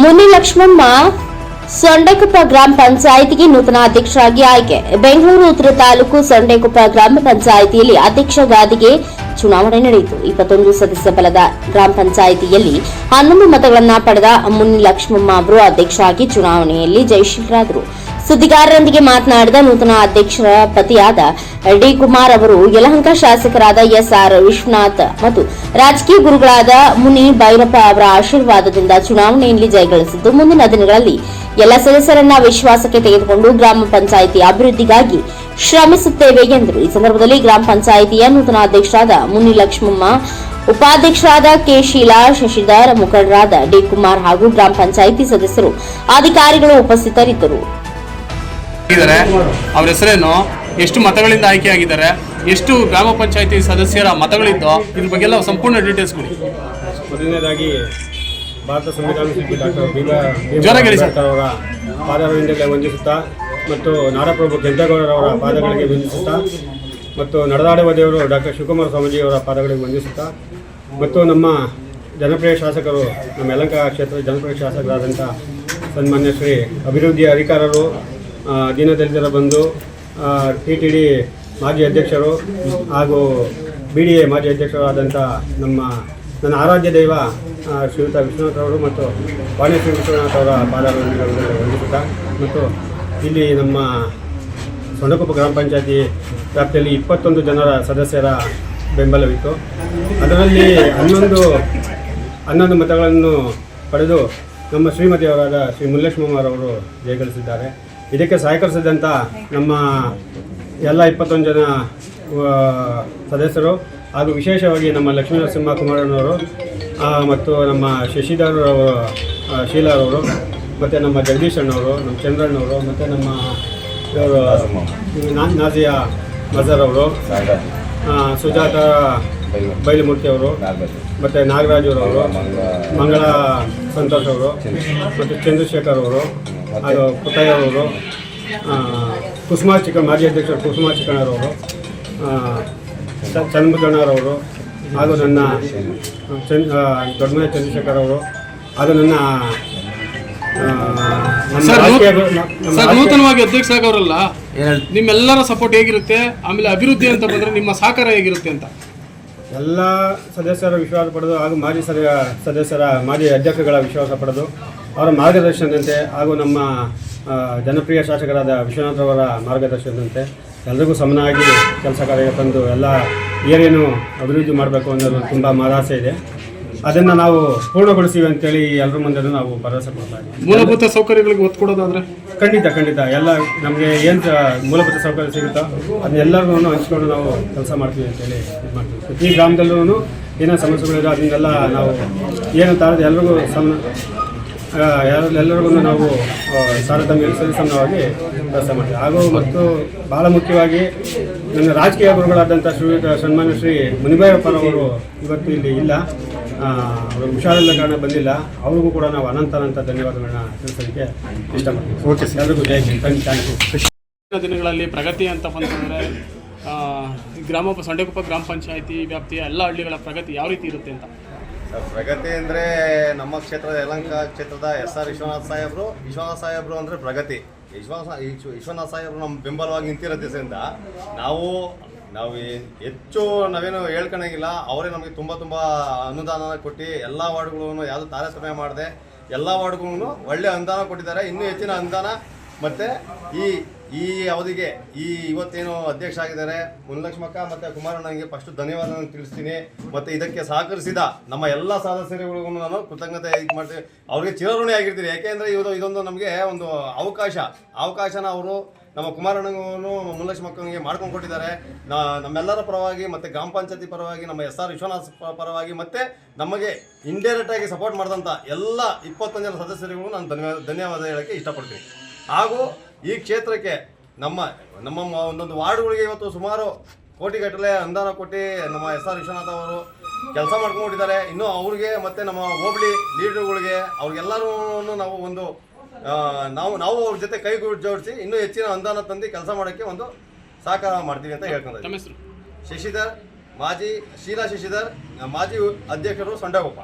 ಮುನಿ ಲಕ್ಷ್ಮಮ್ಮ ಸೊಂಡೆಕೊಪ್ಪ ಗ್ರಾಮ ಪಂಚಾಯಿತಿಗೆ ನೂತನ ಅಧ್ಯಕ್ಷರಾಗಿ ಆಯ್ಕೆ. ಬೆಂಗಳೂರು ಉತ್ತರ ತಾಲೂಕು ಸೊಂಡೆಕೊಪ್ಪ ಗ್ರಾಮ ಪಂಚಾಯಿತಿಯಲ್ಲಿ ಅಧ್ಯಕ್ಷ ಗಾದಿಗೆ ಚುನಾವಣೆ ನಡೆಯಿತು. ಇಪ್ಪತ್ತೊಂದು ಸದಸ್ಯ ಬಲದ ಗ್ರಾಮ ಪಂಚಾಯಿತಿಯಲ್ಲಿ ಹನ್ನೊಂದು ಮತಗಳನ್ನು ಪಡೆದ ಮುನಿ ಲಕ್ಷ್ಮಮ್ಮ ಅವರು ಅಧ್ಯಕ್ಷರಾಗಿ ಚುನಾವಣೆಯಲ್ಲಿ ಜಯಶೀಲರಾದರು. ಸುದ್ದಿಗಾರರೊಂದಿಗೆ ಮಾತನಾಡಿದ ನೂತನ ಅಧ್ಯಕ್ಷರ ಪತಿಯಾದ ಡಿ ಕುಮಾರ್ ಅವರು, ಯಲಹಂಕ ಶಾಸಕರಾದ ಎಸ್ ಆರ್ ವಿಶ್ವನಾಥ್ ಮತ್ತು ರಾಜಕೀಯ ಗುರುಗಳಾದ ಮುನಿ ಭೈರಪ್ಪ ಅವರ ಆಶೀರ್ವಾದದಿಂದ ಚುನಾವಣೆಯಲ್ಲಿ ಜಯಗಳಿಸಿದ್ದು, ಮುಂದಿನ ದಿನಗಳಲ್ಲಿ ಎಲ್ಲ ಸದಸ್ಯರನ್ನ ವಿಶ್ವಾಸಕ್ಕೆ ತೆಗೆದುಕೊಂಡು ಗ್ರಾಮ ಪಂಚಾಯಿತಿ ಅಭಿವೃದ್ಧಿಗಾಗಿ ಶ್ರಮಿಸುತ್ತೇವೆ ಎಂದರು. ಈ ಸಂದರ್ಭದಲ್ಲಿ ಗ್ರಾಮ ಪಂಚಾಯಿತಿಯ ನೂತನ ಅಧ್ಯಕ್ಷರಾದ ಮುನಿ ಲಕ್ಷ್ಮಮ್ಮ, ಉಪಾಧ್ಯಕ್ಷರಾದ ಕೆ ಶೀಲಾ, ಶಶಿಧರ್ ಮುಖಂಡರಾದ ಡಿ ಕುಮಾರ್ ಹಾಗೂ ಗ್ರಾಮ ಪಂಚಾಯಿತಿ ಸದಸ್ಯರು, ಅಧಿಕಾರಿಗಳು ಉಪಸ್ಥಿತರಿದ್ದರು. ಇದ್ದಾರೆ. ಅವ್ರ ಹೆಸರೇನು? ಎಷ್ಟು ಮತಗಳಿಂದ ಆಯ್ಕೆಯಾಗಿದ್ದಾರೆ? ಎಷ್ಟು ಗ್ರಾಮ ಪಂಚಾಯತಿ ಸದಸ್ಯರ ಮತಗಳಿದ್ದೋ ಇದ್ರ ಬಗ್ಗೆ ಎಲ್ಲ ಸಂಪೂರ್ಣ ಡೀಟೇಲ್ಸ್ ಕೊಡಿ. ಮೊದಲನೇದಾಗಿ ಭಾರತ ಸಂವಿಧಾನ ಶಿಲ್ಪಿ ಡಾಕ್ಟರ್ ಭೀಮಾ ಅವರ ಪಾದಗಳಿಂದಲೇ ವಂದಿಸುತ್ತಾ ಮತ್ತು ನಾಡಪ್ರಭು ಕೆಂಪೇಗೌಡರವರ ಪಾದಗಳಿಗೆ ವಂದಿಸುತ್ತಾ ಮತ್ತು ನಡೆದಾಡುವ ದೇವರು ಡಾಕ್ಟರ್ ಶಿವಕುಮಾರ ಸ್ವಾಮೀಜಿಯವರ ಪಾದಗಳಿಗೆ ವಂದಿಸುತ್ತಾ ಮತ್ತು ನಮ್ಮ ಜನಪ್ರಿಯ ಶಾಸಕರು ನಮ್ಮ ಯಲಂಕ ಕ್ಷೇತ್ರದ ಜನಪ್ರಿಯ ಶಾಸಕರಾದಂಥ ಸನ್ಮಾನ್ಯ ಶ್ರೀ ಅಭಿವೃದ್ಧಿಯ ಅಧಿಕಾರರು ದೀನದಲಿತರ ಬಂಧು ಟಿ ಟಿ ಡಿ ಮಾಜಿ ಅಧ್ಯಕ್ಷರು ಹಾಗೂ ಬಿ ಡಿ ಎ ಮಾಜಿ ಅಧ್ಯಕ್ಷರಾದಂಥ ನಮ್ಮ, ನನ್ನ ಆರಾಧ್ಯ ದೈವ ಶ್ರೀಯುತ ವಿಶ್ವನಾಥ್ ಅವರು ಮತ್ತು ವಾಣಿಶ್ರೀ ವಿಶ್ವನಾಥ್ ಅವರ ವಂದಿಸುತ್ತಾ ಮತ್ತು ಇಲ್ಲಿ ನಮ್ಮ ಸೊಂಡಕೊಪ್ಪ ಗ್ರಾಮ ಪಂಚಾಯತಿ ವ್ಯಾಪ್ತಿಯಲ್ಲಿ ಇಪ್ಪತ್ತೊಂದು ಜನರ ಸದಸ್ಯರ ಬೆಂಬಲವಿತ್ತು. ಅದರಲ್ಲಿ ಹನ್ನೊಂದು ಹನ್ನೊಂದು ಮತಗಳನ್ನು ಪಡೆದು ನಮ್ಮ ಶ್ರೀಮತಿಯವರಾದ ಶ್ರೀ ಮುಲ್ಲಕ್ಷ್ಮಮ್ಮರವರು ಜಯಗಳಿಸಿದ್ದಾರೆ ಇದಕ್ಕೆ ಸಹಕರಿಸಿದಂಥ ನಮ್ಮ ಎಲ್ಲ ಇಪ್ಪತ್ತೊಂದು ಜನ ಸದಸ್ಯರು ಹಾಗೂ ವಿಶೇಷವಾಗಿ ನಮ್ಮ ಲಕ್ಷ್ಮೀ ನರಸಿಂಹ ಕುಮಾರನವರು ಮತ್ತು ನಮ್ಮ ಶಶಿಧರ್ ಶೀಲಾರವರು ಮತ್ತು ನಮ್ಮ ಜಗದೀಶ್ ಅಣ್ಣವರು ನಮ್ಮ ಚಂದ್ರಣ್ಣವರು ಮತ್ತು ನಮ್ಮ ಇವರು ನಾ- ನಾಜಿಯಾ ಮಜರ್ ಅವರು ಸುಜಾತ ಬೈಲಮೂರ್ತಿ ಅವರು ಮತ್ತು ನಾಗರಾಜರವರು ಮಂಗಳ ಸಂತೋಷ್ ಅವರು ಮತ್ತು ಚಂದ್ರಶೇಖರ್ ಅವರು ಅದು ಪುಟ್ಟಯ್ಯ ಅವರು ಕುಸುಮಾ ಚಿಕ್ಕ ಮಾಜಿ ಅಧ್ಯಕ್ಷರು ಕುಸುಮಾ ಚಿಕ್ಕಣ್ಣರವರು ಚಂದ್ರಮುದ್ದಣ್ಣರವರು ಹಾಗೂ ನನ್ನ ಚಂದ್ ದೊಡ್ಡಮನೆ ಚಂದ್ರಶೇಖರ್ ಅವರು ಅದು ನನ್ನ ಸರ್, ನೂತನವಾಗಿ ಅಧ್ಯಕ್ಷ ಆಗೋರಲ್ಲ? ನಿಮ್ಮೆಲ್ಲರ ಸಪೋರ್ಟ್ ಹೇಗಿರುತ್ತೆ? ಆಮೇಲೆ ಅಭಿವೃದ್ಧಿ ಅಂತ ಬಂದ್ರೆ ನಿಮ್ಮ ಸಹಕಾರ ಹೇಗಿರುತ್ತೆ ಅಂತ. ಎಲ್ಲ ಸದಸ್ಯರ ವಿಶ್ವಾಸ ಪಡೆದು ಹಾಗೂ ಮಾಜಿ ಸದ, ಸದಸ್ಯರ, ಮಾಜಿ ಅಧ್ಯಕ್ಷಗಳ ವಿಶ್ವಾಸ ಪಡೆದು ಅವರ ಮಾರ್ಗದರ್ಶನದಂತೆ ಹಾಗೂ ನಮ್ಮ ಜನಪ್ರಿಯ ಶಾಸಕರಾದ ವಿಶ್ವನಾಥ್ರವರ ಮಾರ್ಗದರ್ಶನದಂತೆ ಎಲ್ರಿಗೂ ಸಮನಾಗಿ ಕೆಲಸ ಕಾರ್ಯ ತಂದು ಎಲ್ಲ ಏನೇನು ಅಭಿವೃದ್ಧಿ ಮಾಡಬೇಕು ಅನ್ನೋದು ತುಂಬ ಮರಾಸೆ ಇದೆ. ಅದನ್ನು ನಾವು ಪೂರ್ಣಗೊಳಿಸ್ತೀವಿ ಅಂತೇಳಿ ಎಲ್ಲರ ಮುಂದೆ ನಾವು ಭರವಸೆ ಕೊಡ್ತಾ ಇದ್ದೀವಿ. ಮೂಲಭೂತ ಸೌಕರ್ಯಗಳಿಗೆ ಒತ್ತು ಕೊಡೋದಾದ್ರೆ? ಖಂಡಿತ ಖಂಡಿತ. ಎಲ್ಲ ನಮಗೆ ಏನು ಮೂಲಭೂತ ಸೌಕರ್ಯ ಸಿಗುತ್ತೋ ಅದನ್ನೆಲ್ಲರೂ ಹಂಚ್ಕೊಂಡು ನಾವು ಕೆಲಸ ಮಾಡ್ತೀವಿ ಅಂತೇಳಿ ಇದು ಮಾಡ್ತೀವಿ. ಪ್ರತಿ ಗ್ರಾಮದಲ್ಲೂ ಏನೋ ಸಮಸ್ಯೆಗಳಿದೆ ಅದನ್ನೆಲ್ಲ ನಾವು ಏನು ತಾರದು ಎಲ್ರಿಗೂ ಸಮ ಎಲ್ಲರಿಗೂ ನಾವು ತಾರತಮ್ಯ ಸರಿಸಮವಾಗಿ ಕೆಲಸ ಮಾಡ್ತೀವಿ. ಹಾಗೂ ಮತ್ತು ಭಾಳ ಮುಖ್ಯವಾಗಿ ನನ್ನ ರಾಜಕೀಯ ಗುರುಗಳಾದಂಥ ಶ್ರೀ ಸನ್ಮಾನ್ಯ ಶ್ರೀ ಮುನಿಬಾಯಪ್ಪನವರು ಇವತ್ತು ಇಲ್ಲಿ ಇಲ್ಲ. ಅವರು ಹುಷಾರಿಲ್ಲ ಕಾರಣ ಬಂದಿಲ್ಲ. ಅವ್ರಿಗೂ ಕೂಡ ನಾವು ಅನಂತ ಅನಂತ ಧನ್ಯವಾದಗಳನ್ನ ತಿಳಿಸೋದಕ್ಕೆ ಇಷ್ಟಪಡ್ತೀವಿ ಓಕೆ ಎಲ್ರಿಗೂ ಜೈ ಹಿಂದ್. ಥ್ಯಾಂಕ್ ಯು ಮುಂದಿನ ದಿನಗಳಲ್ಲಿ ಪ್ರಗತಿ ಅಂತ ಬಂತಂದರೆ ಈ ಗ್ರಾಮ ಪ- ಸೊಂಡೆಕೊಪ್ಪ ಗ್ರಾಮ ಪಂಚಾಯತಿ ವ್ಯಾಪ್ತಿಯ ಎಲ್ಲ ಹಳ್ಳಿಗಳ ಪ್ರಗತಿ ಯಾವ ರೀತಿ ಇರುತ್ತೆ ಅಂತ? ಸರ್, ಪ್ರಗತಿ ಅಂದರೆ ನಮ್ಮ ಕ್ಷೇತ್ರದ ಯಲಂಕ ಕ್ಷೇತ್ರದ ಎಸ್ ಆರ್ ವಿಶ್ವನಾಥ್ ಸಾಹೇಬರು. ವಿಶ್ವನಾಥ್ ಸಾಹೇಬರು ಅಂದರೆ ಪ್ರಗತಿ. ವಿಶ್ವ- ವಿಶ್ವನಾಥ್ ಸಾಹೇಬ್ರು ನಮ್ಮ ಬೆಂಬಲವಾಗಿ ನಿಂತಿರೋದ್ರಿಂದ ನಾವು ನಾವು ಹೆಚ್ಚು ನಾವೇನು ಹೇಳ್ಕೊಳಂಗಿಲ್ಲ. ಅವರೇ ನಮಗೆ ತುಂಬ ತುಂಬ ಅನುದಾನ ಕೊಟ್ಟು ಎಲ್ಲ ವಾರ್ಡ್ಗಳೂ ಯಾವುದು ತಾರತಮ್ಯ ಮಾಡದೆ ಎಲ್ಲ ವಾರ್ಡ್ಗೂ ಒಳ್ಳೆ ಅನುದಾನ ಕೊಟ್ಟಿದ್ದಾರೆ. ಇನ್ನೂ ಹೆಚ್ಚಿನ ಅನುದಾನ ಮತ್ತು ಈ ಈ ಅವಧಿಗೆ, ಈ ಇವತ್ತೇನು ಅಧ್ಯಕ್ಷ ಆಗಿದ್ದಾರೆ, ಮುನ್ಲಕ್ಷ್ಮಕ್ಕ ಮತ್ತು ಕುಮಾರಣ್ಣನಿಗೆ ಫಸ್ಟ್ ಧನ್ಯವಾದ ತಿಳಿಸ್ತೀನಿ. ಮತ್ತು ಇದಕ್ಕೆ ಸಹಕರಿಸಿದ ನಮ್ಮ ಎಲ್ಲ ಸದಸ್ಯರುಗಳಿಗೂ ನಾನು ಕೃತಜ್ಞತೆ ಇದು ಮಾಡ್ತೀನಿ. ಅವ್ರಿಗೆ ಚಿರಋಣಿ ಆಗಿರ್ತೀನಿ. ಯಾಕೆಂದರೆ ಇದು, ಇದೊಂದು ನಮಗೆ ಒಂದು ಅವಕಾಶ. ಅವಕಾಶನ ಅವರು ನಮ್ಮ ಕುಮಾರಣ್ಣಗೂ ಮುನ್ಲಕ್ಷ್ಮಕ್ಕನಿಗೆ ಮಾಡ್ಕೊಂಡು ಕೊಟ್ಟಿದ್ದಾರೆ. ನಮ್ಮೆಲ್ಲರ ಪರವಾಗಿ ಮತ್ತು ಗ್ರಾಮ ಪಂಚಾಯತಿ ಪರವಾಗಿ, ನಮ್ಮ ಎಸ್ ಆರ್ ವಿಶ್ವನಾಥ್ ಪರವಾಗಿ ಮತ್ತು ನಮಗೆ ಇಂಡೈರೆಕ್ಟ್ ಆಗಿ ಸಪೋರ್ಟ್ ಮಾಡಿದಂಥ ಎಲ್ಲ ಇಪ್ಪತ್ತೊಂದು ಜನ ಸದಸ್ಯರಿಗೂ ನಾನು ಧನ್ಯವಾದ ಧನ್ಯವಾದ ಹೇಳೋಕ್ಕೆ ಇಷ್ಟಪಡ್ತೀನಿ. ಹಾಗೂ ಈ ಕ್ಷೇತ್ರಕ್ಕೆ ನಮ್ಮ ನಮ್ಮ ಒಂದೊಂದು ವಾರ್ಡ್ಗಳಿಗೆ ಇವತ್ತು ಸುಮಾರು ಕೋಟಿಗಟ್ಟಲೆ ಅನುದಾನ ಕೊಟ್ಟು ನಮ್ಮ ಎಸ್ ಆರ್ ವಿಶ್ವನಾಥ್ ಅವರು ಕೆಲಸ ಮಾಡ್ಕೊಂಡಿದ್ದಾರೆ ಇನ್ನೂ ಅವ್ರಿಗೆ ಮತ್ತು ನಮ್ಮ ಹೋಬಳಿ ಲೀಡರ್ಗಳಿಗೆ ಅವ್ರಿಗೆಲ್ಲರೂ ನಾವು ಒಂದು ನಾವು ನಾವು ಅವ್ರ ಜೊತೆ ಕೈ ಜೋಡಿಸಿ ಇನ್ನೂ ಹೆಚ್ಚಿನ ಅನುದಾನ ತಂದು ಕೆಲಸ ಮಾಡೋಕ್ಕೆ ಒಂದು ಸಹಕಾರ ಮಾಡ್ತೀವಿ ಅಂತ ಹೇಳ್ಕೊಂಡ್ರೆ ಹೆಸರು? ಶಶಿಧರ್ ಮಾಜಿ ಶೀಲಾ ಶಶಿಧರ್ ಮಾಜಿ ಅಧ್ಯಕ್ಷರು ಸೊಂಡಗೊಪ್ಪ